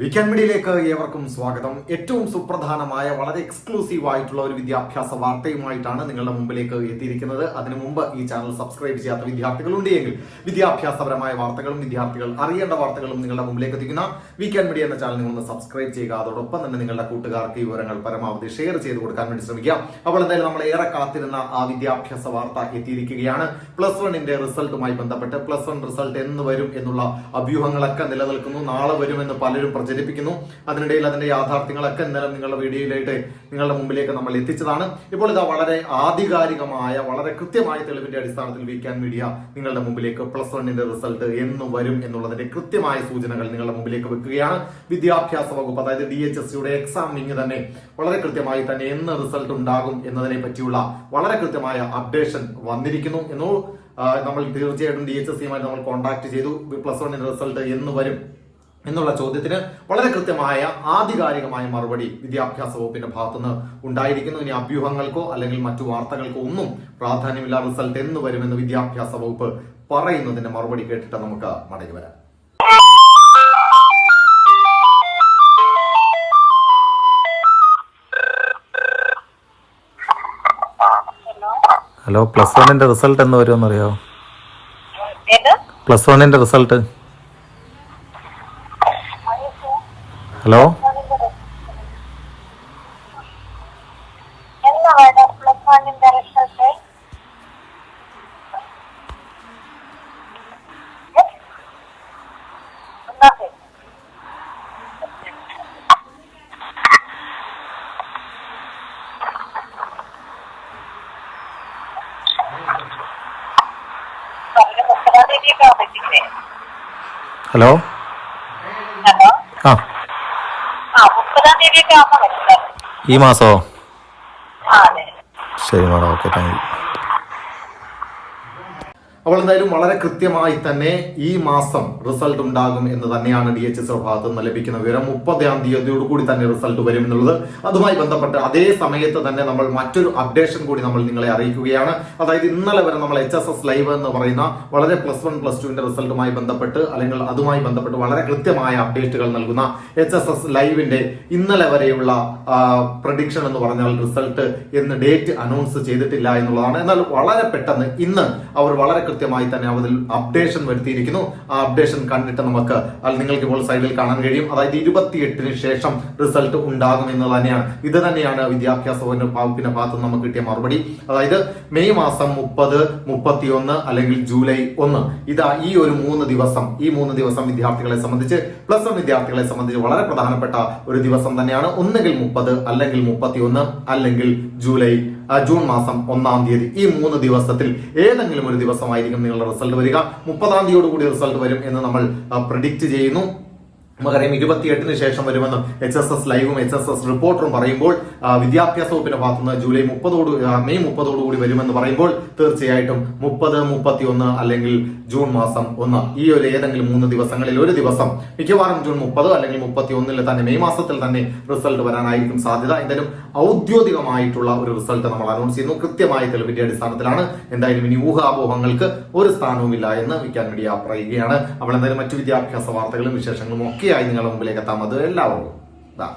Weekend മീഡിയയിലേക്ക് ഏവർക്കും സ്വാഗതം. ഏറ്റവും സുപ്രധാനമായ വളരെ എക്സ്ക്ലൂസീവ് ആയിട്ടുള്ള ഒരു വിദ്യാഭ്യാസ വാർത്തയുമായിട്ടാണ് നിങ്ങളുടെ മുമ്പിലേക്ക് എത്തിയിരിക്കുന്നത്. അതിനു മുമ്പ് ഈ ചാനൽ സബ്സ്ക്രൈബ് ചെയ്യാത്ത വിദ്യാർത്ഥികളുണ്ടെങ്കിൽ വിദ്യാഭ്യാസപരമായ വാർത്തകളും വിദ്യാർത്ഥികൾ അറിയേണ്ട വാർത്തകളും നിങ്ങളുടെ മുമ്പിലേക്ക് എത്തിക്കുന്ന വീക്കെൻഡ് മീഡിയ എന്ന ചാനൽ നിങ്ങൾ സബ്സ്ക്രൈബ് ചെയ്യുക. അതോടൊപ്പം തന്നെ നിങ്ങളുടെ കൂട്ടുകാർക്ക് ഈ വിവരങ്ങൾ പരമാവധി ഷെയർ ചെയ്ത് കൊടുക്കാൻ വേണ്ടി ശ്രമിക്കുക. അപ്പോൾ എന്തായാലും നമ്മൾ ഏറെ കാത്തിരുന്ന ആ വിദ്യാഭ്യാസ വാർത്ത എത്തിയിരിക്കുകയാണ്. പ്ലസ് വണ്ണിന്റെ റിസൾട്ടുമായി ബന്ധപ്പെട്ട് പ്ലസ് വൺ റിസൾട്ട് എന്ന് വരും എന്നുള്ള അഭ്യൂഹങ്ങളൊക്കെ നിലനിൽക്കുന്നു. നാളെ വരുമെന്ന് പലരും പ്രചരിപ്പിക്കുന്നു അതിനിടയിൽ അതിന്റെ യാഥാർത്ഥ്യങ്ങളൊക്കെ ഇന്നലെ നിങ്ങളുടെ വീഡിയോയിലായിട്ട് നിങ്ങളുടെ മുമ്പിലേക്ക് നമ്മൾ എത്തിച്ചതാണ്. ഇപ്പോൾ ഇതാ വളരെ ആധികാരികമായ വളരെ കൃത്യമായ തെളിവിന്റെ അടിസ്ഥാനത്തിൽ വീക്കാൻ മീഡിയ നിങ്ങളുടെ മുമ്പിലേക്ക് പ്ലസ് വണ്ണിന്റെ റിസൾട്ട് എന്ന് വരും എന്നുള്ളതിന്റെ കൃത്യമായ സൂചനകൾ നിങ്ങളുടെ മുമ്പിലേക്ക് വെക്കുകയാണ്. വിദ്യാഭ്യാസ വകുപ്പ് അതായത് ഡി എച്ച് എസ് സിയുടെ എക്സാമിംഗ് തന്നെ വളരെ കൃത്യമായി തന്നെ എന്ന് റിസൾട്ട് ഉണ്ടാകും എന്നതിനെ പറ്റിയുള്ള വളരെ കൃത്യമായ അപ്ഡേഷൻ വന്നിരിക്കുന്നു എന്നോ നമ്മൾ തീർച്ചയായിട്ടും ഡി എച്ച് എസ് സിയുമായി നമ്മൾ കോൺടാക്ട് ചെയ്തു. പ്ലസ് വണ്ണിന്റെ റിസൾട്ട് എന്ന് വരും. എന്നുള്ള ചോദ്യത്തിന് വളരെ കൃത്യമായ ആധികാരികമായ മറുപടി വിദ്യാഭ്യാസ വകുപ്പിന്റെ ഭാഗത്തുനിന്ന് ഉണ്ടായിരിക്കുന്നു. ഇനി അഭ്യൂഹങ്ങൾക്കോ അല്ലെങ്കിൽ മറ്റു വാർത്തകൾക്കോ ഒന്നും പ്രാധാന്യമില്ലാ റിസൾട്ട് എന്ന് വരുമെന്ന് വിദ്യാഭ്യാസ വകുപ്പ് പറയുന്നതിന്റെ മറുപടി കേട്ടിട്ട് നമുക്ക് മടങ്ങി വരാം. ഹലോ പ്ലസ് വണ്ണിന്റെ റിസൾട്ട് എന്ന് വരുമെന്നറിയോ? പ്ലസ് വണ്ണിന്റെ റിസൾട്ട് ഹലോ എന്നാ വേണം പ്ലസ് വണ്ണിന്റെ റിസൾട്ട് മുപ്പതാം തീയതിയൊക്കെ ആവുമ്പോഴത്തേക്കിനെ ഹലോ? ഹലോ ആ ആ മുപ്പതാം തീയതിയൊക്കെ ആവുമ്പോ പറ്റില്ല ഈ മാസമോ അതെ. ശരി മാഡം ഓക്കെ താങ്ക് യു. അപ്പോൾ എന്തായാലും വളരെ കൃത്യമായി തന്നെ ഈ മാസം റിസൾട്ട് ഉണ്ടാകും എന്ന് തന്നെയാണ് ഡി എച്ച് എസ് ഭാഗത്ത് നിന്ന് ലഭിക്കുന്ന വിവരം. മുപ്പതാം തീയതിയോട് കൂടി തന്നെ റിസൾട്ട് വരും എന്നുള്ളത്. അതുമായി ബന്ധപ്പെട്ട് അതേ സമയത്ത് തന്നെ നമ്മൾ മറ്റൊരു അപ്ഡേഷൻ കൂടി നമ്മൾ നിങ്ങളെ അറിയിക്കുകയാണ്. അതായത് ഇന്നലെ വരെ നമ്മൾ എച്ച് എസ് എസ് ലൈവ് എന്ന് പറയുന്ന വളരെ പ്ലസ് വൺ പ്ലസ് ടുവിന്റെ റിസൾട്ടുമായി ബന്ധപ്പെട്ട് അല്ലെങ്കിൽ അതുമായി ബന്ധപ്പെട്ട് വളരെ കൃത്യമായ അപ്ഡേറ്റുകൾ നൽകുന്ന എച്ച് എസ് എസ് ലൈവിന്റെ ഇന്നലെ വരെയുള്ള പ്രഡിക്ഷൻ എന്ന് പറഞ്ഞാൽ റിസൾട്ട് എന്ന് ഡേറ്റ് അനൗൺസ് ചെയ്തിട്ടില്ല എന്നുള്ളതാണ്. എന്നാൽ വളരെ പെട്ടെന്ന് ഇന്ന് അവർ വളരെ കൃത്യമായി തന്നെ അതിൽ അപ്ഡേഷൻ വരുത്തിയിരിക്കുന്നു. ആ അപ്ഡേഷൻ കണ്ടിട്ട് നമുക്ക് നിങ്ങൾക്ക് ഇപ്പോൾ സൈഡിൽ കാണാൻ കഴിയും. അതായത് ഇരുപത്തിയെട്ടിന് ശേഷം റിസൾട്ട് ഉണ്ടാകും എന്ന് തന്നെയാണ്. ഇത് തന്നെയാണ് വിദ്യാഭ്യാസ വകുപ്പിന്റെ ഭാഗത്ത് നമുക്ക് കിട്ടിയ മറുപടി. അതായത് മെയ് മാസം മുപ്പത് മുപ്പത്തിയൊന്ന് അല്ലെങ്കിൽ ജൂലൈ ഒന്ന്. ഇതാ ഈ ഒരു മൂന്ന് ദിവസം ഈ മൂന്ന് ദിവസം വിദ്യാർത്ഥികളെ സംബന്ധിച്ച് പ്ലസ് വൺ വിദ്യാർത്ഥികളെ സംബന്ധിച്ച് വളരെ പ്രധാനപ്പെട്ട ഒരു ദിവസം തന്നെയാണ്. ഒന്നുകിൽ മുപ്പത് അല്ലെങ്കിൽ മുപ്പത്തിയൊന്ന് അല്ലെങ്കിൽ ജൂലൈ ജൂൺ മാസം ഒന്നാം തീയതി. ഈ മൂന്ന് ദിവസത്തിൽ ഏതെങ്കിലും ഒരു ദിവസമായിരിക്കും നിങ്ങളുടെ റിസൾട്ട് വരിക. മുപ്പതാം തീയതിയോട് കൂടി റിസൾട്ട് വരും എന്ന് നമ്മൾ പ്രിഡിക്റ്റ് ചെയ്യുന്നു. നമുക്കറിയാം ഇരുപത്തിയെട്ടിന് ശേഷം വരുമെന്നും എച്ച് എസ് എസ് ലൈവും എച്ച് എസ് എസ് റിപ്പോർട്ടറും പറയുമ്പോൾ വിദ്യാഭ്യാസ വകുപ്പിന്റെ ഭാഗത്തുനിന്ന് ജൂലൈ മുപ്പതോട് മെയ് മുപ്പതോടു കൂടി വരുമെന്ന് പറയുമ്പോൾ തീർച്ചയായിട്ടും മുപ്പത് മുപ്പത്തി ഒന്ന് അല്ലെങ്കിൽ ജൂൺ മാസം ഒന്ന് ഈ ഒരു ഏതെങ്കിലും മൂന്ന് ദിവസങ്ങളിൽ ഒരു ദിവസം മിക്കവാറും ജൂൺ മുപ്പത് അല്ലെങ്കിൽ മുപ്പത്തി ഒന്നിൽ തന്നെ മെയ് മാസത്തിൽ തന്നെ റിസൾട്ട് വരാനായിരിക്കും സാധ്യത. എന്തായാലും ഔദ്യോഗികമായിട്ടുള്ള ഒരു റിസൾട്ട് നമ്മൾ അനൗൺസ് ചെയ്യുന്നു. കൃത്യമായ തെളിവിന്റെ അടിസ്ഥാനത്തിലാണ് എന്തായാലും ഇനി ഊഹാപോഹങ്ങൾക്ക് ഒരു സ്ഥാനവുമില്ല എന്ന് വിക്കാൻ മീഡിയ പറയുകയാണ്. അപ്പോൾ എന്തായാലും മറ്റു വിദ്യാഭ്യാസ വാർത്തകളും വിശേഷങ്ങളും ഒക്കെയായി നിങ്ങളുടെ മുമ്പിലേക്ക് എത്താൻ അത് എല്ലാവർക്കും. ദാ.